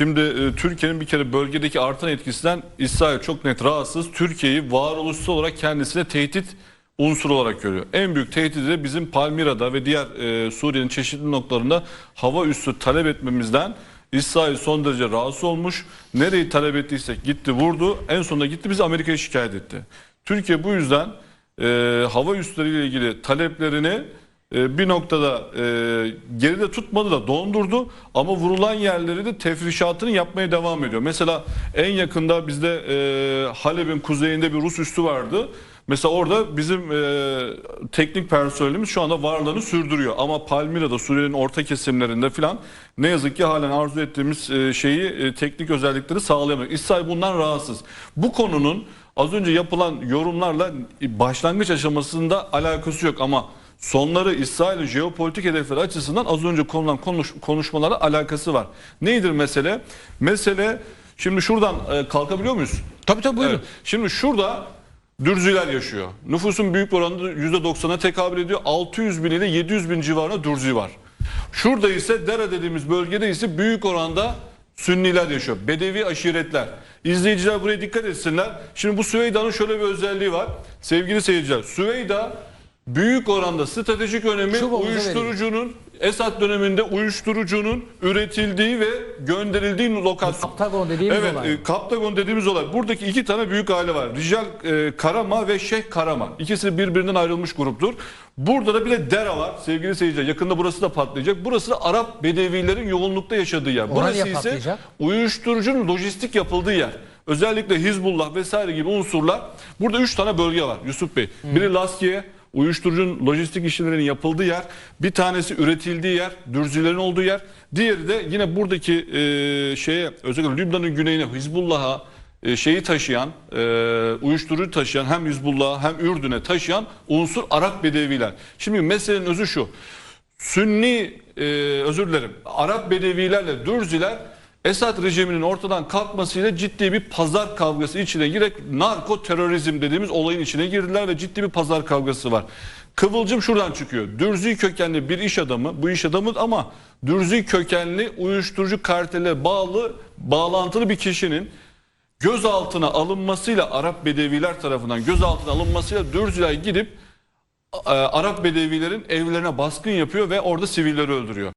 Şimdi e, Türkiye'nin bir kere bölgedeki artan etkisinden İsrail çok net rahatsız. Türkiye'yi varoluşsal olarak kendisine tehdit unsuru olarak görüyor. En büyük tehdidi de bizim Palmira'da ve diğer e, Suriye'nin çeşitli noktalarında hava üssü talep etmemizden İsrail son derece rahatsız olmuş. Nereyi talep ettiysek gitti vurdu. En sonunda gitti bizi Amerika'ya şikayet etti. Türkiye bu yüzden e, hava üsleriyle ilgili taleplerini e, bir noktada e, geride tutmadı da dondurdu ama vurulan yerleri de tefrişatını yapmaya devam ediyor. Mesela en yakında bizde e, Halep'in kuzeyinde bir Rus üssü vardı. Mesela orada bizim e, teknik personelimiz şu anda varlığını sürdürüyor. Ama Palmira'da Suriye'nin orta kesimlerinde filan ne yazık ki halen arzu ettiğimiz e, şeyi e, teknik özellikleri sağlayamıyor. İsrail bundan rahatsız. Bu konunun az önce yapılan yorumlarla başlangıç aşamasında alakası yok ama sonları İsrail'in jeopolitik hedefleri açısından az önce konulan konuş, konuşmalara alakası var. Neydir mesele? Mesele şimdi şuradan e, kalkabiliyor muyuz? Tabii tabii buyurun. Evet. Şimdi şurada Dürzüler yaşıyor. Nüfusun büyük oranında %90'a tekabül ediyor. 600 bin ile 700 bin civarında Dürzü var. Şurada ise Dere dediğimiz bölgede ise büyük oranda Sünniler yaşıyor. Bedevi aşiretler. İzleyiciler buraya dikkat etsinler. Şimdi bu Süveyda'nın şöyle bir özelliği var. Sevgili seyirciler, Süveyda büyük oranda stratejik önemi Şu bomuza uyuşturucunun Esad döneminde uyuşturucunun üretildiği ve gönderildiği lokasyon. Kaptagon dediğimiz evet, olay. e, Kaptagon dediğimiz olay. Buradaki iki tane büyük aile var. Rijal e, Karama ve Şeyh Karama. İkisi birbirinden ayrılmış gruptur. Burada da bir de Dera var sevgili seyirciler. Yakında burası da patlayacak. Burası da Arap Bedevilerin yoğunlukta yaşadığı yer. Burası niye ise uyuşturucunun lojistik yapıldığı yer. Özellikle Hizbullah vesaire gibi unsurlar. Burada üç tane bölge var Yusuf Bey. Biri Laskiye, uyuşturucunun lojistik işlemlerinin yapıldığı yer. Bir tanesi üretildiği yer, dürzülerin olduğu yer. Diğeri de yine buradaki e, şeye özellikle Lübnan'ın güneyine Hizbullah'a e, şeyi taşıyan, e, uyuşturucu taşıyan hem Hizbullah'a hem Ürdün'e taşıyan unsur Arap Bedeviler. Şimdi meselenin özü şu. Sünni e, özür dilerim Arap Bedevilerle Dürziler Esad rejiminin ortadan kalkmasıyla ciddi bir pazar kavgası içine girerek narko terörizm dediğimiz olayın içine girdiler ve ciddi bir pazar kavgası var. Kıvılcım şuradan çıkıyor. Dürzi kökenli bir iş adamı, bu iş adamı ama Dürzi kökenli uyuşturucu kartele bağlı, bağlantılı bir kişinin gözaltına alınmasıyla Arap Bedeviler tarafından gözaltına alınmasıyla Dürziler gidip e, Arap Bedevilerin evlerine baskın yapıyor ve orada sivilleri öldürüyor.